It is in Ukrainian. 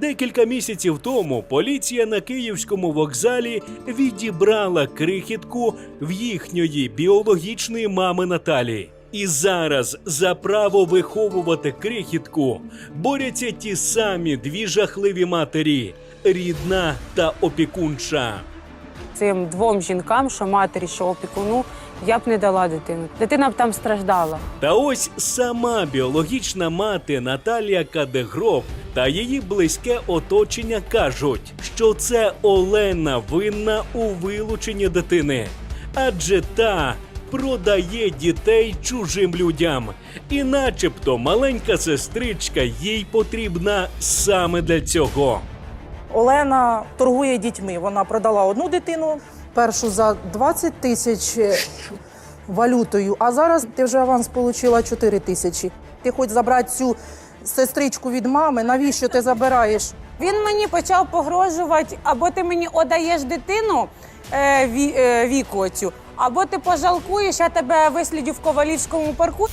Декілька місяців тому поліція на київському вокзалі відібрала крихітку в їхньої біологічної мами Наталі. І зараз за право виховувати крихітку борються ті самі дві жахливі матері рідна та опікунша. Цим двом жінкам, що матері, що опікуну, я б не дала дитину. Дитина б там страждала. Та ось сама біологічна мати Наталія Кадегров та її близьке оточення кажуть, що це Олена винна у вилученні дитини, адже та продає дітей чужим людям, і, начебто, маленька сестричка їй потрібна саме для цього. Олена торгує дітьми. Вона продала одну дитину першу за 20 тисяч валютою, а зараз ти вже аванс отримала 4 тисячі. Ти хоч забрати цю сестричку від мами, навіщо ти забираєш? Він мені почав погрожувати, або ти мені одаєш дитину е, ві, е, віку оцю, або ти пожалкуєш, я тебе вислідю в Ковалівському парку.